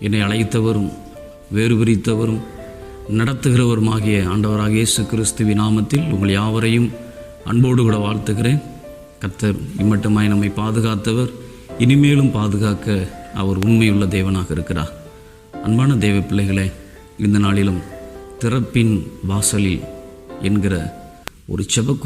என்னை அழைத்தவரும் வேறு பிரித்தவரும் நடத்துகிறவருமாகிய ஆண்டவராக இயேசு கிறிஸ்துவி நாமத்தில் உங்கள் யாவரையும் அன்போடு கூட வாழ்த்துகிறேன். கத்தர் இம்மட்டமாய் நம்மை பாதுகாத்தவர் இனிமேலும் பாதுகாக்க அவர் உண்மையுள்ள தேவனாக இருக்கிறார். அன்பான தேவ பிள்ளைகளே இந்த நாளிலும் திறப்பின் வாசலில் என்கிற ஒரு செப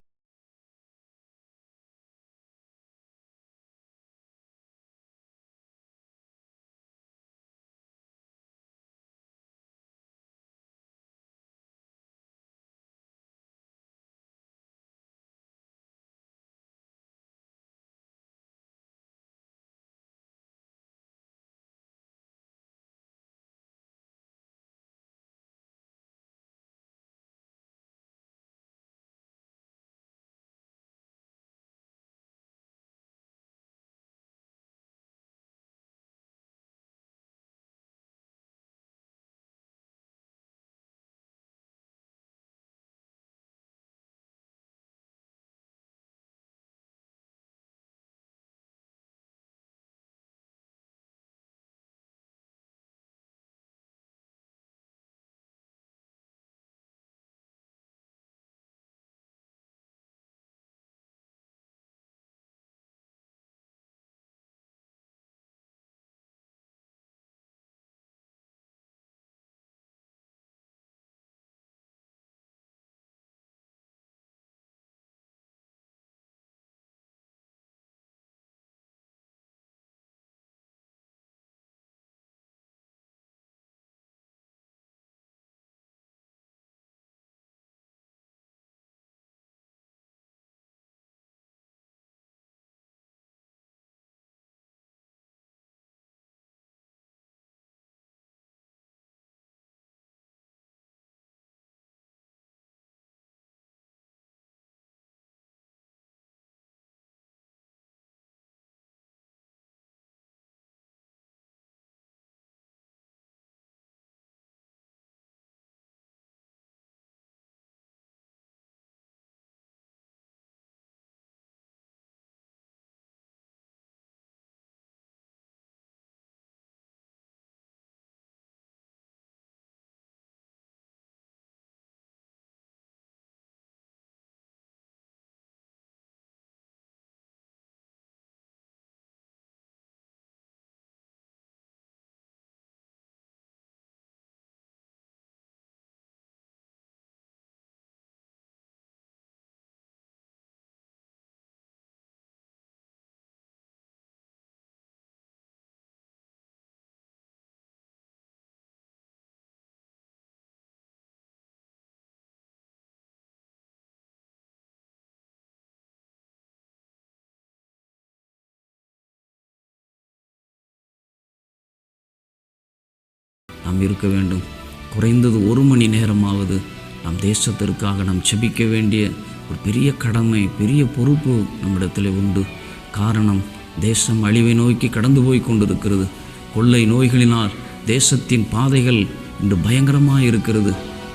நாம் இருக்க வேண்டும். குறைந்தது ஒரு மணி நேரமாவது நம் தேசத்திற்காக நாம் செபிக்க வேண்டிய ஒரு பெரிய கடமை பெரிய பொறுப்பு நம்மிடத்தில் உண்டு. காரணம் தேசம் அழிவை நோக்கி கடந்து போய் கொண்டிருக்கிறது. கொள்ளை நோய்களினால் தேசத்தின் பாதைகள் இன்று பயங்கரமாக இருக்கிறது.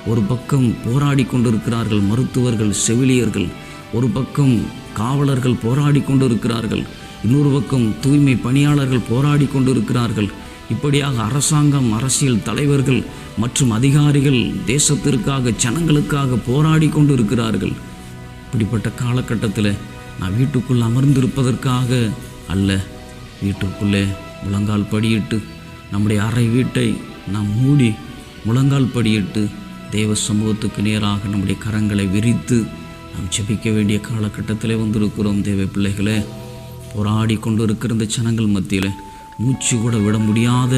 ஒரு பக்கம் போராடி கொண்டிருக்கிறார்கள் மருத்துவர்கள் செவிலியர்கள். ஒரு பக்கம் காவலர்கள் போராடி கொண்டிருக்கிறார்கள். இன்னொரு பக்கம் தூய்மை பணியாளர்கள் போராடி கொண்டிருக்கிறார்கள். இப்படியாக அரசாங்கம் அரசியல் தலைவர்கள் மற்றும் அதிகாரிகள் தேசத்திற்காக ஜனங்களுக்காக போராடி கொண்டு இருக்கிறார்கள் இப்படிப்பட்ட காலகட்டத்தில் நான் வீட்டுக்குள் அமர்ந்திருப்பதற்காக அல்ல. வீட்டுக்குள்ளே முழங்கால் படியிட்டு நம்முடைய அறை வீட்டை நாம் மூடி முழங்கால் படியிட்டு தேவ சமூகத்துக்கு நேராக நம்முடைய கரங்களை விரித்து நாம் ஜெபிக்க வேண்டிய காலகட்டத்திலே வந்திருக்கிறோம் தேவ பிள்ளைகளே. போராடி கொண்டு இருக்கிற இந்த ஜனங்கள் மத்தியில் மூச்சு கூட விட முடியாத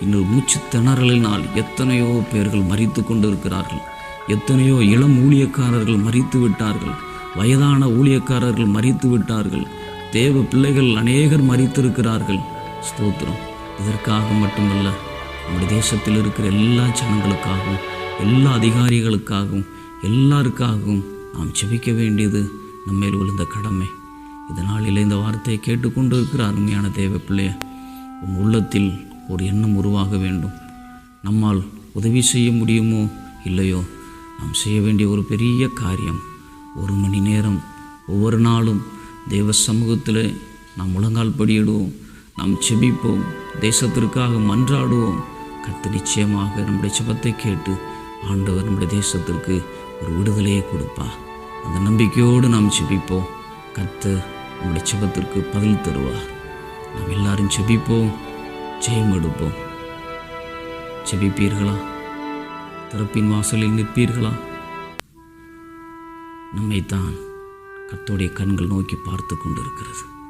இன்னொரு மூச்சு திணறலினால் எத்தனையோ பேர்கள் மறித்து கொண்டிருக்கிறார்கள். எத்தனையோ இளம் ஊழியக்காரர்கள் மறித்து விட்டார்கள். வயதான ஊழியக்காரர்கள் மறித்து விட்டார்கள். தேவ பிள்ளைகள் அநேகர் மறித்திருக்கிறார்கள் ஸ்தோத்திரம். இதற்காக மட்டுமல்ல நம்முடைய தேசத்தில் இருக்கிற எல்லா ஜனங்களுக்காகவும் எல்லா அதிகாரிகளுக்காகவும் எல்லாருக்காகவும் நாம் செபிக்க வேண்டியது நம்மேல் விழுந்த கடமை. இதனால் இந்த வார்த்தையை கேட்டுக்கொண்டு இருக்கிற அருமையான தேவ பிள்ளையை உன் உள்ளத்தில் ஒரு எண்ணம் உருவாக வேண்டும். நம்மால் உதவி செய்ய முடியுமோ இல்லையோ? நாம் செய்ய வேண்டிய ஒரு பெரிய காரியம். ஒரு மணி நேரம் ஒவ்வொரு நாளும் தேவ சமூகத்தில் நாம் முழங்கால் படியிடுவோம். நாம் செபிப்போம். தேசத்திற்காக மன்றாடுவோம். கத்து நிச்சயமாக நம்முடைய செபத்தை கேட்டு ஆண்டவர் நம்முடைய தேசத்திற்கு ஒரு விடுதலையை கொடுப்பா அந்த நம்பிக்கையோடு நாம் செபிப்போம் கத்து நம்முடைய செபத்திற்கு பதில் தருவார். நாம் எல்லாரும் செபிப்போம் ஜெயம் எடுப்போம். செபிப்பீர்களா? திறப்பின் வாசலில் நிற்பீர்களா? நம்மைத்தான் கத்தோடைய கண்கள் நோக்கி பார்த்து கொண்டிருக்கிறது.